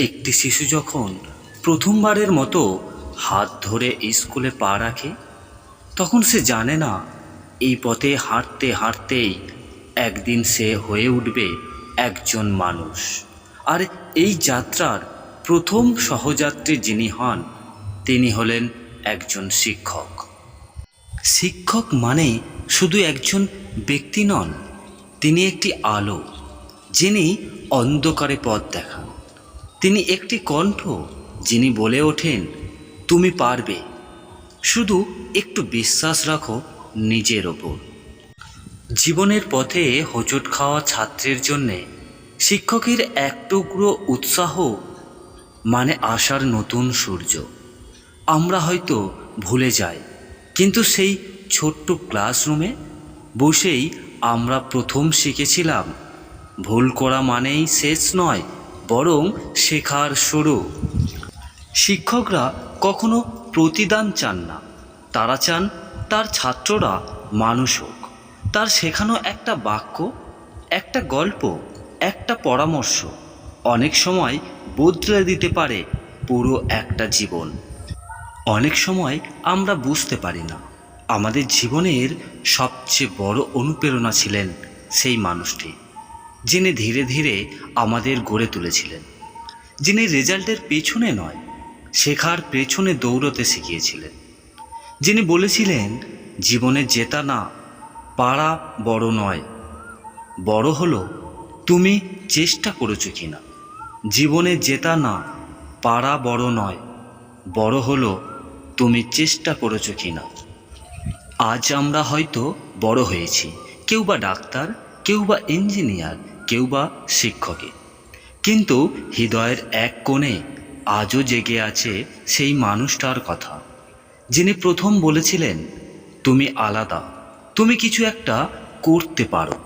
একটি শিশু যখন প্রথমবারের মতো হাত ধরে স্কুলে পা রাখে, তখন সে জানে না এই পথে হাঁটতে হাঁটতেই একদিন সে হয়ে উঠবে একজন মানুষ। আর এই যাত্রার প্রথম সহযাত্রী যিনি হন, তিনি হলেন একজন শিক্ষক। শিক্ষক মানে শুধু একজন ব্যক্তি নন, তিনি একটি আলো, যিনি অন্ধকারে পথ দেখান। তিনি একটি কণ্ঠ যিনি বলে ওঠেন, তুমি পারবে। শুধু একটু বিশ্বাস রাখো নিজের ওপর। জীবনের পথে হোঁচট খাওয়া ছাত্রের জন্যে শিক্ষকের এক টুকরো উৎসাহ মানে আশার নতুন সূর্য। আমরা হয়তো ভুলে যাই, কিন্তু সেই ছোট্ট ক্লাসরুমে বসেই আমরা প্রথম শিখেছিলাম, ভুল করা মানেই শেষ নয় বরং শেখার শুরু। শিক্ষকরা কখনো প্রতিদান চান না। তারা চান তার ছাত্ররা মানুষ হোক। তার শেখানো একটা বাক্য, একটা গল্প, একটা পরামর্শ অনেক সময় বদলে দিতে পারে পুরো একটা জীবন। অনেক সময় আমরা বুঝতে পারি না। আমাদের জীবনের সবচেয়ে বড় অনুপ্রেরণা ছিলেন সেই মানুষটি। যিনি ধীরে ধীরে আমাদের গড়ে তুলেছিলেন, যিনি রেজাল্টের পেছনে নয়, শেখার পেছনে দৌড়তে শিখিয়েছিলেন, যিনি বলেছিলেন, জীবনে জেতা না, পারা বড় নয়, বড় হলো তুমি চেষ্টা করেছ কি না জীবনে জেতা না, পারা বড় নয়, বড় হলো তুমি চেষ্টা করেছ কি না আজ আমরা হয়তো বড় হয়েছি, কেউ বা ডাক্তার কেউ বা ইঞ্জিনিয়ার, কেউ বা শিক্ষকে কিন্তু হৃদয়ের এক কোণে আজও জেগে আছে সেই মানুষটার কথা, যিনি প্রথম বলেছিলেন, তুমি আলাদা, তুমি কিছু একটা করতে পারো।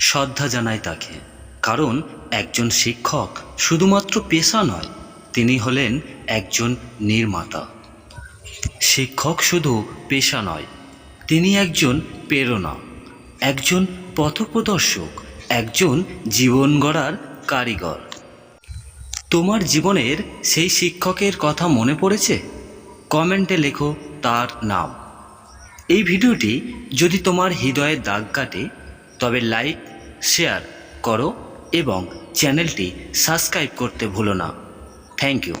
শ্রদ্ধা জানাই তাকে, কারণ একজন শিক্ষক শুধুমাত্র পেশা নয়, তিনি হলেন একজন নির্মাতা। শিক্ষক শুধু পেশা নয়, তিনি একজন প্রেরণা। একজন পথপ্রদর্শক, একজন জীবন গড়ার কারিগর। তোমার জীবনের সেই শিক্ষকের কথা মনে পড়েছে? কমেন্টে লেখো তার নাম। এই ভিডিওটি যদি তোমার হৃদয়ে দাগ কাটে, তবে লাইক, শেয়ার করো এবং চ্যানেলটি সাবস্ক্রাইব করতে ভুলো না। Thank you.